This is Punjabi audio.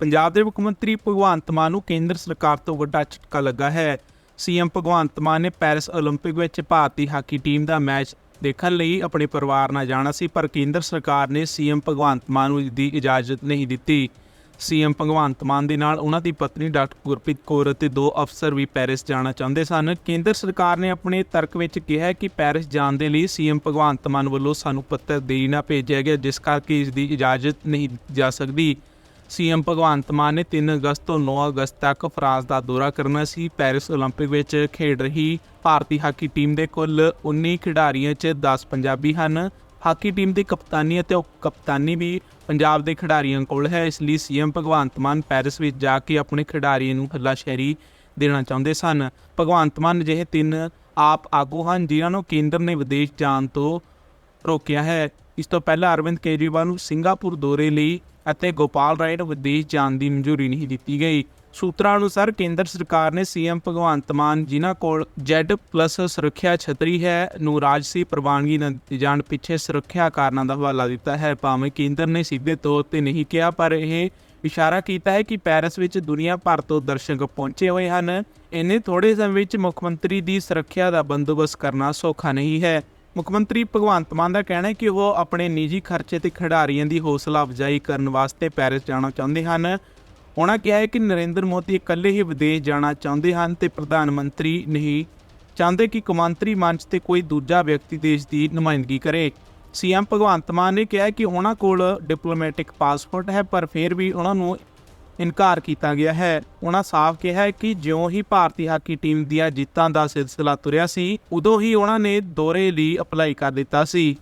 ਪੰਜਾਬ ਦੇ ਮੁੱਖ ਮੰਤਰੀ ਭਗਵੰਤ ਮਾਨ ਨੂੰ ਕੇਂਦਰ ਸਰਕਾਰ ਤੋਂ ਵੱਡਾ ਝਟਕਾ ਲੱਗਾ ਹੈ ਸੀਐਮ ਭਗਵੰਤ ਮਾਨ ਨੇ ਪੈਰਿਸ 올림픽 ਵਿੱਚ ਭਾਰਤੀ ਹਾਕੀ ਟੀਮ ਦਾ ਮੈਚ ਦੇਖਣ ਲਈ ਆਪਣੇ ਪਰਿਵਾਰ ਨਾਲ ਜਾਣਾ ਸੀ ਪਰ ਕੇਂਦਰ ਸਰਕਾਰ ਨੇ ਸੀਐਮ ਭਗਵੰਤ ਮਾਨ ਨੂੰ ਇਸ ਦੀ ਇਜਾਜ਼ਤ ਨਹੀਂ ਦਿੱਤੀ ਸੀਐਮ ਭਗਵੰਤ ਮਾਨ ਦੇ ਨਾਲ ਉਹਨਾਂ ਦੀ ਪਤਨੀ ਡਾਕਟਰ ਗੁਰਪ੍ਰੀਤ ਕੌਰ ਅਤੇ ਦੋ ਅਫਸਰ ਵੀ ਪੈਰਿਸ ਜਾਣਾ ਚਾਹੁੰਦੇ ਸਨ ਕੇਂਦਰ ਸਰਕਾਰ ਨੇ ਆਪਣੇ ਤਰਕ ਵਿੱਚ ਕਿਹਾ ਹੈ ਕਿ ਪੈਰਿਸ ਜਾਣ ਦੇ ਲਈ ਸੀਐਮ ਭਗਵੰਤ ਮਾਨ ਵੱਲੋਂ ਸਾਨੂੰ ਪੱਤਰ ਦੇਰੀ ਨਾ ਭੇਜਿਆ ਗਿਆ ਜਿਸ ਕਰਕੇ ਇਸ ਦੀ ਇਜਾਜ਼ਤ ਨਹੀਂ ਦਿੱਤੀ ਜਾ ਸਕਦੀ ਸੀਐਮ ਭਗਵੰਤ ਮਾਨ ਨੇ 3 ਅਗਸਤ ਤੋਂ 9 ਅਗਸਤ ਤੱਕ ਫਰਾਂਸ ਦਾ ਦੌਰਾ ਕਰਨਾ ਸੀ ਪੈਰਿਸ 올림픽 ਵਿੱਚ ਖੇਡ ਰਹੀ ਭਾਰਤੀ ਹਾਕੀ ਟੀਮ ਦੇ ਕੁੱਲ 19 ਖਿਡਾਰੀਆਂ 'ਚ 10 ਪੰਜਾਬੀ ਹਨ ਹਾਕੀ ਟੀਮ ਦੀ ਕਪਤਾਨੀ ਅਤੇ ਉਪ ਕਪਤਾਨੀ ਵੀ ਪੰਜਾਬ ਦੇ ਖਿਡਾਰੀਆਂ ਕੋਲ ਹੈ ਇਸ ਲਈ ਸੀਐਮ ਭਗਵੰਤ ਮਾਨ ਪੈਰਿਸ ਵਿੱਚ ਜਾ ਕੇ ਆਪਣੇ ਖਿਡਾਰੀਆਂ ਨੂੰ ਹੱਲਾਸ਼ੇਰੀ ਦੇਣਾ ਚਾਹੁੰਦੇ ਸਨ ਭਗਵੰਤ ਮਾਨ ਜਿਹੇ ਤਿੰਨ ਆਪ ਆਗੂ ਹਨ ਜਿਨ੍ਹਾਂ ਨੂੰ ਕੇਂਦਰ ਨੇ ਵਿਦੇਸ਼ ਜਾਣ ਤੋਂ ਰੋਕਿਆ ਹੈ ਇਸ ਤੋਂ ਪਹਿਲਾਂ ਅਰਵਿੰਦ ਕੇਜਰੀਵਾਲ ਨੂੰ ਸਿੰਗਾਪੁਰ ਦੌਰੇ ਲਈ ਅਤੇ ਗੋਪਾਲ ਰਾਏ ਨੂੰ ਵਿਦੇਸ਼ ਜਾਣ ਦੀ ਮਨਜ਼ੂਰੀ ਨਹੀਂ ਦਿੱਤੀ ਗਈ। ਸੂਤਰਾਂ ਅਨੁਸਾਰ ਕੇਂਦਰ ਸਰਕਾਰ ਨੇ ਸੀਐਮ ਭਗਵੰਤ ਮਾਨ ਜਿਨ੍ਹਾਂ ਕੋਲ Z+ ਸੁਰੱਖਿਆ ਛਤਰੀ ਹੈ ਨੂੰ ਰਾਜਸੀ ਪ੍ਰਵਾਨਗੀ ਨਾ ਦਿੱਤੀ ਜਾਣ ਪਿੱਛੇ ਸੁਰੱਖਿਆ ਕਾਰਨਾਂ ਦਾ ਹਵਾਲਾ ਦਿੱਤਾ ਹੈ। ਭਾਵੇਂ ਕੇਂਦਰ ਨੇ ਸਿੱਧੇ ਤੌਰ ਤੇ ਨਹੀਂ ਕਿਹਾ, ਪਰ ਇਹ ਇਸ਼ਾਰਾ ਕੀਤਾ ਹੈ ਕਿ ਪੈਰਿਸ ਵਿੱਚ ਦੁਨੀਆ ਭਰ ਤੋਂ ਦਰਸ਼ਕ ਪਹੁੰਚੇ ਹੋਏ ਹਨ। ਇੰਨੇ ਥੋੜੇ ਸਮੇਂ ਵਿੱਚ ਮੁੱਖ ਮੰਤਰੀ ਦੀ ਸੁਰੱਖਿਆ ਦਾ ਬੰਦੋਬਸਤ ਕਰਨਾ ਸੌਖਾ ਨਹੀਂ ਹੈ। ਮੁੱਖ ਮੰਤਰੀ ਭਗਵੰਤ ਮਾਨ ਦਾ ਕਹਿਣਾ ਹੈ ਕਿ ਉਹ ਆਪਣੇ ਨਿੱਜੀ ਖਰਚੇ ਤੇ ਖਿਡਾਰੀਆਂ ਦੀ ਹੌਸਲਾ ਅਫਜ਼ਾਈ ਕਰਨ ਵਾਸਤੇ ਪੈਰਿਸ ਜਾਣਾ ਚਾਹੁੰਦੇ ਹਨ। ਉਹਨਾਂ ਕਿਹਾ ਹੈ ਕਿ ਨਰਿੰਦਰ ਮੋਦੀ ਇਕੱਲੇ ਹੀ ਵਿਦੇਸ਼ ਜਾਣਾ ਚਾਹੁੰਦੇ ਹਨ ਤੇ ਪ੍ਰਧਾਨ ਮੰਤਰੀ ਨਹੀਂ ਚਾਹੁੰਦੇ ਕਿ ਕੌਮਾਂਤਰੀ ਮੰਚ ਤੇ ਕੋਈ ਦੂਜਾ ਵਿਅਕਤੀ ਦੇਸ਼ ਦੀ ਨੁਮਾਇੰਦਗੀ ਕਰੇ। ਸੀਐਮ ਭਗਵੰਤ ਮਾਨ ਨੇ ਕਿਹਾ ਕਿ ਉਹਨਾਂ ਕੋਲ ਡਿਪਲੋਮੈਟਿਕ ਪਾਸਪੋਰਟ ਹੈ, ਪਰ ਫਿਰ ਵੀ ਉਹਨਾਂ ਨੂੰ ਇਨਕਾਰ ਕੀਤਾ ਗਿਆ ਹੈ। ਉਹਨਾਂ ਸਾਫ਼ ਕਿਹਾ ਕਿ ਜਿਉਂ ਹੀ ਭਾਰਤੀ ਹਾਕੀ ਟੀਮ ਦੀਆਂ ਜਿੱਤਾਂ ਦਾ ਸਿਲਸਿਲਾ ਤੁਰਿਆ ਸੀ, ਉਦੋਂ ਹੀ ਉਹਨਾਂ ਨੇ ਦੌਰੇ ਲਈ ਅਪਲਾਈ ਕਰ ਦਿੱਤਾ ਸੀ।